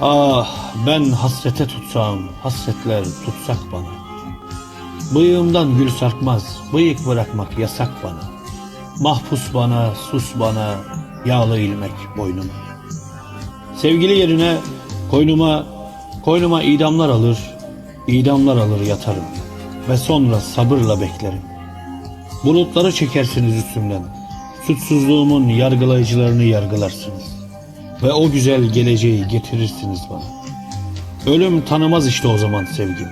Ah ben hasrete tutsam, hasretler tutsak bana. Bıyığımdan gül sarkmaz, bıyık bırakmak yasak bana. Mahpus bana, sus bana, yağlı ilmek boynuma. Sevgili yerine koynuma, koynuma idamlar alır, idamlar alır yatarım. Ve sonra sabırla beklerim. Bulutları çekersiniz üstümden. Suçsuzluğumun yargılayıcılarını yargılarsınız. Ve o güzel geleceği getirirsiniz bana. Ölüm tanımaz işte o zaman sevgim.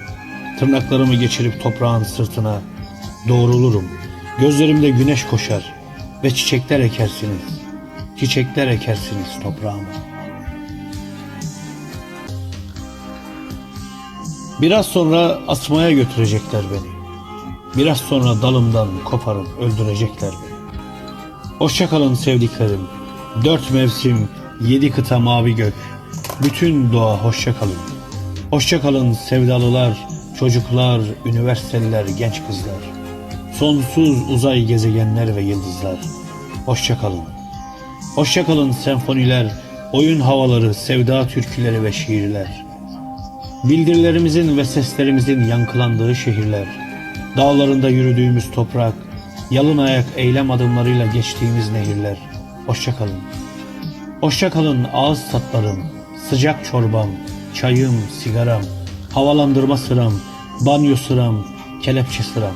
Tırnaklarımı geçirip toprağın sırtına doğrulurum. Gözlerimde güneş koşar ve çiçekler ekersiniz. Çiçekler ekersiniz toprağıma. Biraz sonra asmaya götürecekler beni. Biraz sonra dalımdan koparıp öldürecekler beni. Hoşçakalın sevdiklerim. Dört mevsim, yedi kıta mavi gök. Bütün doğa hoşçakalın. Hoşçakalın sevdalılar, çocuklar, üniversiteliler, genç kızlar. Sonsuz uzay gezegenler ve yıldızlar. Hoşçakalın. Hoşçakalın senfoniler, oyun havaları, sevda türküleri ve şiirler. Bildirilerimizin ve seslerimizin yankılandığı şehirler, dağlarında yürüdüğümüz toprak, yalın ayak eylem adımlarıyla geçtiğimiz nehirler. Hoşçakalın. Hoşçakalın ağız tatlarım, sıcak çorbam, çayım, sigaram, havalandırma sıram, banyo sıram, kelepçe sıram.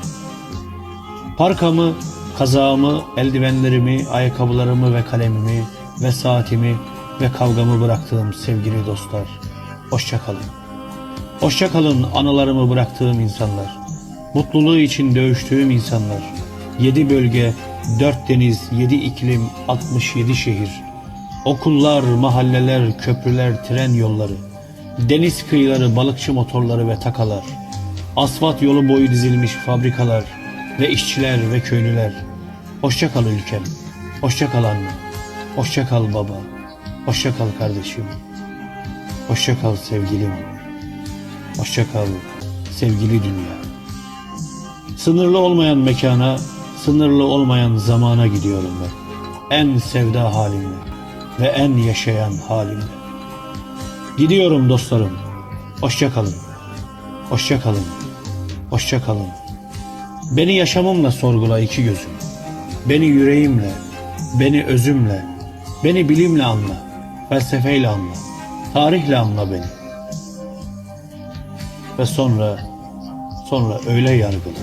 Parkamı, kazağımı, eldivenlerimi, ayakkabılarımı ve kalemimi ve saatimi ve kavgamı bıraktığım sevgili dostlar. Hoşçakalın. Hoşçakalın anılarımı bıraktığım insanlar. Mutluluğu için dövüştüğüm insanlar. Yedi bölge, dört deniz, yedi iklim, 67 şehir. Okullar, mahalleler, köprüler, tren yolları. Deniz kıyıları, balıkçı motorları ve takalar. Asfalt yolu boyu dizilmiş fabrikalar ve işçiler ve köylüler. Hoşça kal ülkem. Hoşça kal anne. Hoşça kal baba. Hoşça kal kardeşim. Hoşça kal sevgilim. Hoşça kal sevgili dünya. Sınırlı olmayan mekana, sınırlı olmayan zamana gidiyorum ben. En sevda halimle ve en yaşayan halimle. Gidiyorum dostlarım. Hoşça kalın. Hoşça kalın. Hoşça kalın. Beni yaşamımla sorgula iki gözüm. Beni yüreğimle, beni özümle, beni bilimle anla, felsefeyle anla, tarihle anla beni. Ve sonra, sonra öyle yargıla,